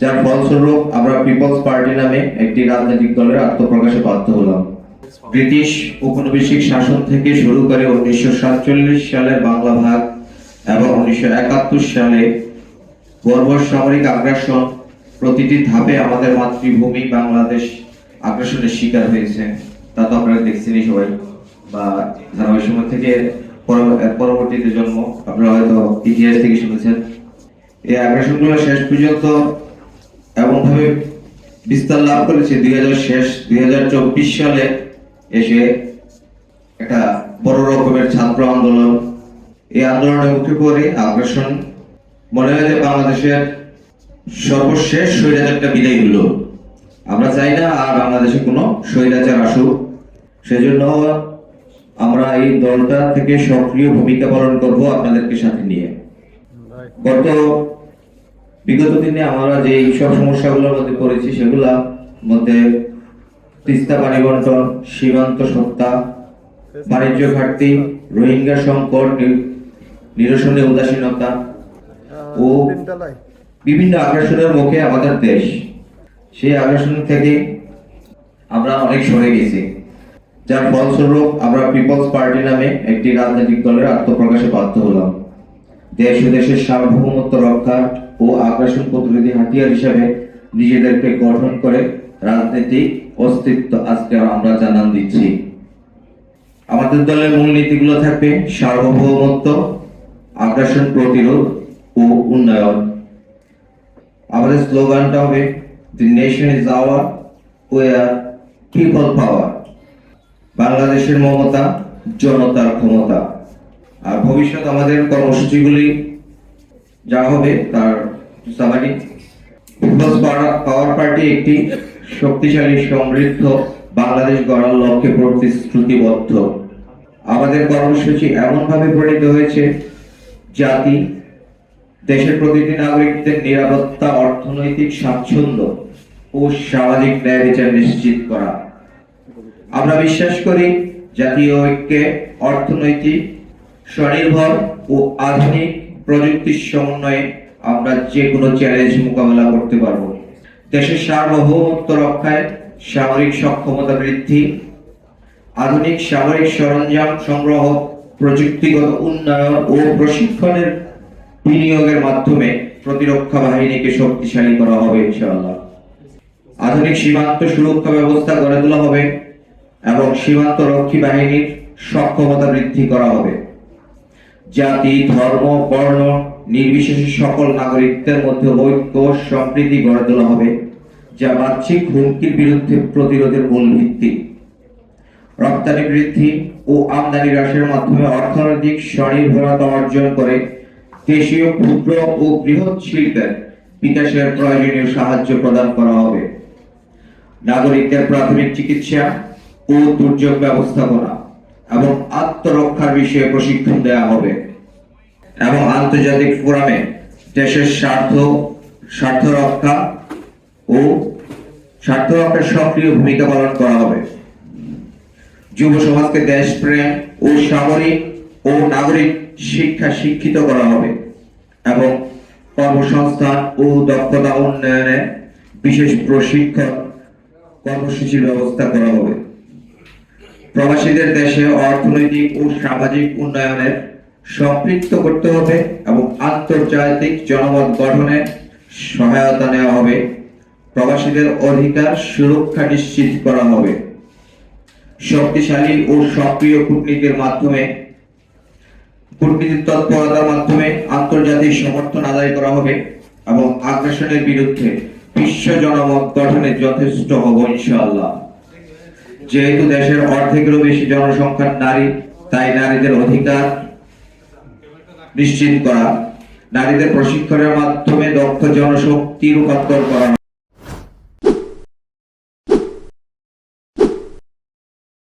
যার ফলস্বরূপ আমরা পিপলস পার্টি নামে একটি রাজনৈতিক দলের আত্মপ্রকাশে বাধ্য হলাম। ব্রিটিশ উপনিবেশিক শাসন থেকে শুরু করে উনিশশো সালের বাংলা ভাগ এবং উনিশশো একাত্তর সালে বর্বর সামরিক আগ্রাসন প্রতিটি ধাপে আমাদের মাতৃভূমি বাংলাদেশ আগ্রাসনের শিকার হয়েছে। তা তো আপনারা দেখছেনই সবাই, বা যারা ওই সময় থেকে পরবর্তীতে জন্ম। আপনারা হয়তো ইতিহাস থেকে শুনেছেন। এই আগ্রাসনগুলো শেষ পর্যন্ত এমনভাবে বিস্তার লাভ করেছে দুই হাজার শেষ, দুই হাজার চব্বিশ সালে এসে একটা বড় রকমের ছাত্র আন্দোলন। এই আন্দোলনের মুখে পড়ে আগ্রাসন। মনে হয় যে বাংলাদেশের সর্বশেষ স্বৈরাচারটা বিদায় হলো। আমরা চাই না আর বাংলাদেশে কোনো স্বৈরাচার আসুক। সেজন্য আমরা এই দলটা থেকে সক্রিয় ভূমিকা পালন করব আপনাদেরকে সাথে নিয়ে। গত বিগত দিনে আমরা যে সব সমস্যাগুলোর মধ্যে পড়েছি, সেগুলা মধ্যে তিস্তা পানি বন্টন, সীমান্ত সত্তা, বাণিজ্য ঘাটতি, রোহিঙ্গা সংকট নিরসনে উদাসীনতা ও বিভিন্ন আগ্রাসনের মুখে আমাদের দেশ। সেই আগ্রাসন থেকে আমরা অনেক সরে গেছি। যার ফলস্বরূপ আমরা পিপলস পার্টি নামে একটি রাজনৈতিক দলের আত্মপ্রকাশে বাধ্য হলাম। দেশ ও দেশের সার্বভৌমত্ব রক্ষা ও আগ্রাসন প্রতিরোধী হাতিয়ার হিসেবে নিজেদেরকে গঠন করে রাজনৈতিক অস্তিত্ব আজকে আমরা জানান দিচ্ছি। আমাদের দলের মূলনীতিগুলো থাকবে সার্বভৌমত্ব, আগ্রাসন প্রতিরোধ ও উন্নয়ন। আমাদের স্লোগানটা হবে the nation is our war people power বাংলাদেশের মমতা, জনতার ক্ষমতা। আর ভবিষ্যৎ আমাদের কর্মসূচিগুলি যা হবে তার সামারি পিপলস পাওয়ার পার্টি একটি শক্তিশালী সমৃদ্ধ বাংলাদেশ গড়ার লক্ষ্যে প্রতিশ্রুতিবদ্ধ। আমাদের কর্মসূচি এমনভাবে প্রণীত হয়েছে, জাতি, দেশের প্রতিটি নাগরিকদের নিরাপত্তা, অর্থনৈতিক স্বাচ্ছন্দ্য ও সামাজিক ন্যায় বিচার নিশ্চিত করা। আমরা বিশ্বাস করি, জাতীয় ঐক্যে অর্থনৈতিক, স্বনির্ভর ও আধুনিক প্রযুক্তির সমন্বয়ে আমরা যে কোনো চ্যালেঞ্জ মোকাবেলা করতে পারব। দেশের সার্বভৌমত্ব রক্ষায় সামরিক সক্ষমতা বৃদ্ধি, আধুনিক সামরিক সরঞ্জাম সংগ্রহ, প্রযুক্তিগত উন্নয়ন ও প্রশিক্ষণের বিনিয়োগের মাধ্যমে প্রতিরক্ষা বাহিনীকে শক্তিশালী করা হবে ইনশাআল্লাহ। আধুনিক সীমান্ত সুরক্ষা ব্যবস্থা গড়ে তোলা হবে এবং সীমান্ত রক্ষী বাহিনীর সক্ষমতা বৃদ্ধি করা হবে। জাতি, ধর্ম, বর্ণ নির্বিশেষে সকল নাগরিকদের মধ্যে ঐক্য সম্প্রীতি গড়ে তোলা হবে, যা বাহ্যিক হুমকির বিরুদ্ধে প্রতিরোধের মূল ভিত্তি। রপ্তানি বৃদ্ধি ও আমদানি হ্রাসের মাধ্যমে অর্থনৈতিক স্বনির্ভরতা অর্জন করে দেশীয় ক্ষুদ্র ও বৃহৎ শিল্পের বিকাশের প্রয়োজনীয় সাহায্য প্রদান করা হবে। নাগরিকদের প্রাথমিক চিকিৎসা ও দুর্যোগ ব্যবস্থাপনা এবং আত্মরক্ষার বিষয়ে প্রশিক্ষণ দেওয়া হবে। এবং আন্তর্জাতিক ফোরামে দেশের স্বার্থ স্বার্থ রক্ষা ও স্বার্থ রক্ষার সক্রিয় ভূমিকা পালন করা হবে। যুব সমাজকে দেশপ্রেম ও সামরিক ও নাগরিক শিক্ষা শিক্ষিত করা হবে এবং কর্মসংস্থান ও দক্ষতা উন্নয়নে বিশেষ প্রশিক্ষণ, কর্মসূচির ব্যবস্থা করা হবে। প্রবাসীদের দেশে অর্থনৈতিক ও সামাজিক উন্নয়নের সম্পৃক্ত করতে হবে এবং আন্তর্জাতিক জনমত গঠনে সহায়তা নেওয়া হবে। প্রবাসীদের অধিকার সুরক্ষা নিশ্চিত করা হবে। শক্তিশালী ও সক্রিয় কূটনীতির মাধ্যমে, কূটনীতির তৎপরতার মাধ্যমে আন্তর্জাতিক সমর্থন আদায় করা হবে এবং আগ্রাসনের বিরুদ্ধে বিশ্ব জনমত গঠনে যথেষ্ট হব ইনশাআল্লাহ। যেহেতু দেশের অর্ধেকেরও বেশি জনসংখ্যার নারী, তাই নারীদের অধিকার নিশ্চিত করা। নারীদের প্রশিক্ষণের মাধ্যমে দক্ষ জনশক্তি রূপান্তর করা